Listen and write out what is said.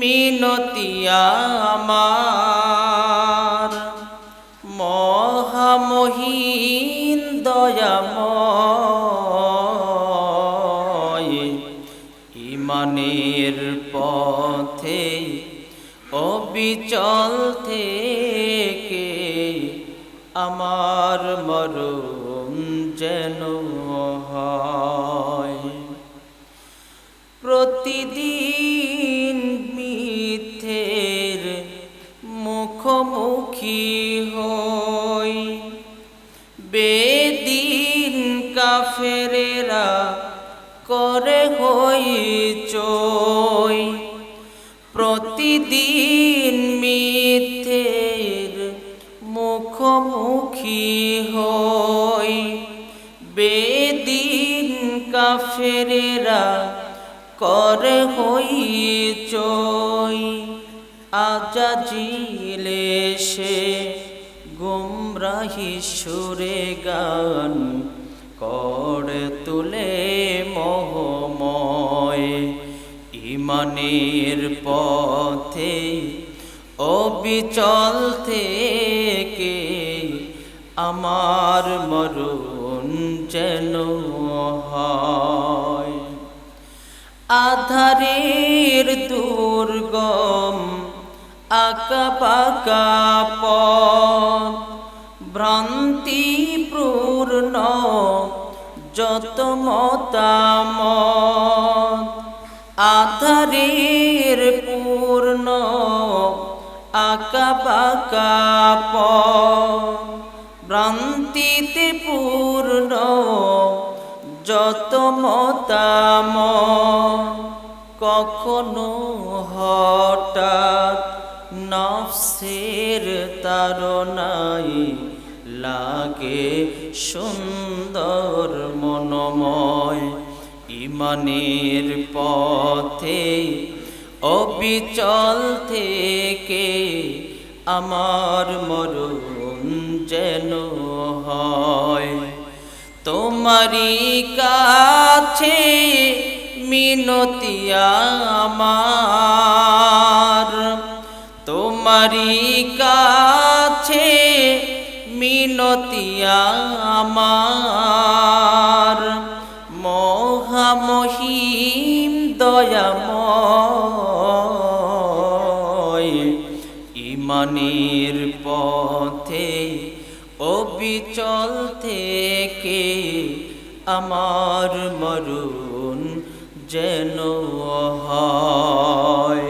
মিনতি আমার। মহামহিন দয়াময় ইমানের পথে অবিচল থেকে আমার মরণ যেন বেদিন কাফেরেরা করে হই চই। প্রতিদিন মিথের মুখোমুখি হই। বেদিন কাফেরেরা করে হই চই। আজাজিলে সে গুমরাহি সুরে গান করে তুলে মোহময়। ইমানের পথে অবিচল থেকে আমার মরণ যেন হয়। আধারের দুর্গম আঁকা পাকা পথ ভ্রান্তি পূর্ণ যত মতামত আধারের পূর্ণ আঁকা পাকা পথ ভ্রান্তিতে পূর্ণ যত মতাম কখনো হঠাৎ নফসের তারনাই লাগে সুন্দর মনময়। ইমানের পথে অবিচল থেকে আমার মরণ যেন হয়। তোমারি কাছে মিনতি আমার। তোমারি কাছে মিনতি আমার। মহামহিম দয়াময় ইমানের পথে অবিচল থেকে আমার মরণ যেন হয়।